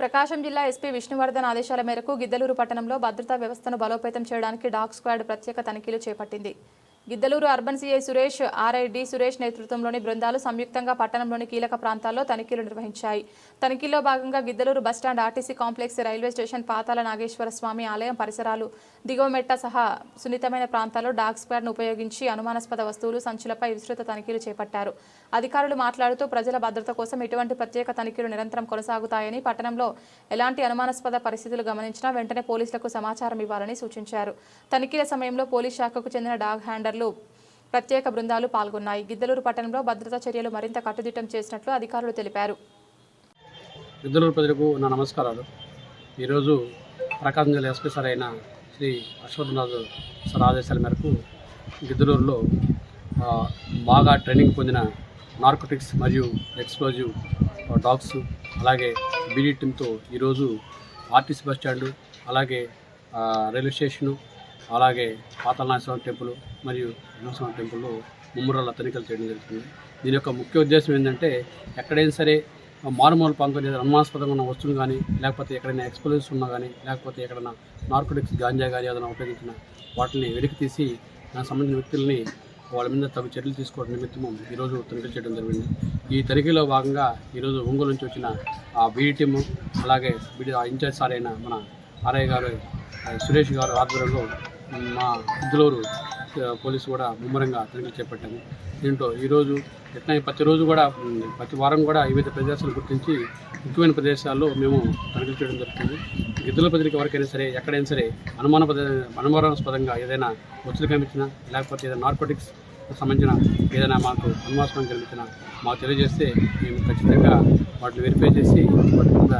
ప్రకాశం జిల్లా ఎస్పీ విష్ణువర్ధన్ ఆదేశాల మేరకు గిద్దలూరు పట్టణంలో భద్రతా వ్యవస్థను బలోపేతం చేయడానికి డాగ్ స్క్వాడ్ ప్రత్యేక తనిఖీలు చేపట్టింది. Giddalur urban CI Suresh RID Suresh నేతృత్వంలోని బృందాలు సంయుక్తంగా పట్టణంలోని కీలక ప్రాంతాల్లో తనిఖీలు నిర్వహించాయి. తనిఖీల్లో భాగంగా Giddalur bus stand RTC complex railway station Patala Nageswara Swamy ఆలయం పరిసరాలు దిగువమెట్ట సహా సున్నితమైన ప్రాంతాల్లో డాగ్ స్క్వాడ్ను ఉపయోగించి అనుమానాస్పద వస్తువులు సంచులపై విస్తృత తనిఖీలు చేపట్టారు. అధికారులు మాట్లాడుతూ ప్రజల భద్రత కోసం ఇటువంటి ప్రత్యేక తనిఖీలు నిరంతరం కొనసాగుతాయని పట్టణంలో ఎలాంటి అనుమానాస్పద పరిస్థితులు గమనించినా వెంటనే పోలీసులకు సమాచారం ఇవ్వాలని సూచించారు. తనిఖీల సమయంలో పోలీస్ శాఖకు చెందిన డాగ్ హ్యాండర్ అధికారులు ప్రత్యేక బృందాలు పాల్గొన్నాయి. గిద్దలూరు పట్టణంలో భద్రతా చర్యలు మరింత కట్టుదిట్టం చేసినట్లు అధికారులు తెలిపారు. గిద్దలూరు ప్రజలకు నా నమస్కారాలు. ఈరోజు ప్రకాశం జిల్లా ఎస్పీ సార్ అయిన శ్రీ అశ్వథనాథ్ సార్ ఆదేశాల మేరకు గిద్దలూరులో బాగా ట్రైనింగ్ పొందిన నార్కోటిక్స్ మరియు ఎక్స్ప్లోజివ్ డాగ్స్ అలాగే బీడీ టీమ్తో ఈరోజు ఆర్టీసీ బస్ స్టాండు అలాగే రైల్వే స్టేషను అలాగే పాతాళనాశ్వరం టెంపుల్ మరియు వినోత్సవం టెంపుల్లో ముమ్మరాల తనిఖీలు చేయడం జరుగుతుంది. దీని యొక్క ముఖ్య ఉద్దేశం ఏంటంటే ఎక్కడైనా సరే మారుమూల ప్రాంతం లేదా అనుమానాస్పదంగా ఉన్న వస్తువులు కానీ లేకపోతే ఎక్కడైనా ఎక్స్ప్లోజివ్స్ ఉన్నా కానీ లేకపోతే ఎక్కడైనా నార్కోటిక్స్ గాంజా కానీ ఏదైనా ఉపయోగించిన వాటిని వెలికి తీసి దానికి సంబంధించిన వ్యక్తుల్ని వాళ్ళ మీద తగు చర్యలు తీసుకోవడం నిమిత్తము ఈరోజు తనిఖీలు చేయడం జరిగింది. ఈ తనిఖీలో భాగంగా ఈరోజు ఒంగోలు నుంచి వచ్చిన ఆ బీడీ టీము అలాగే బీడీ ఆ ఇన్ఛార్జ్ సార్ అయిన మన ఆర్ఐ గారు సురేష్ గారు ఆధ్వర్యంలో మా ఇద్దలూరు పోలీసు కూడా ముమ్మరంగా తనిఖీలు చేపట్టాము. దీంట్లో ఈరోజు ఎట్లా ప్రతిరోజు కూడా ప్రతి వారం కూడా వివిధ ప్రదేశాలు గుర్తించి ముఖ్యమైన ప్రదేశాల్లో మేము తనిఖీలు చేయడం జరుగుతుంది. గిద్దల ప్రజలకు ఎవరికైనా సరే ఎక్కడైనా సరే అనుమాన అనుమానాస్పదంగా ఏదైనా ఒత్తిడి కనిపించినా లేకపోతే ఏదైనా నార్కోటిక్స్ సంబంధించిన ఏదైనా మాకు అనుమానాస్పదం కనిపించినా మాకు తెలియజేస్తే మేము ఖచ్చితంగా వాటిని వెరిఫై చేసి వాటి మీద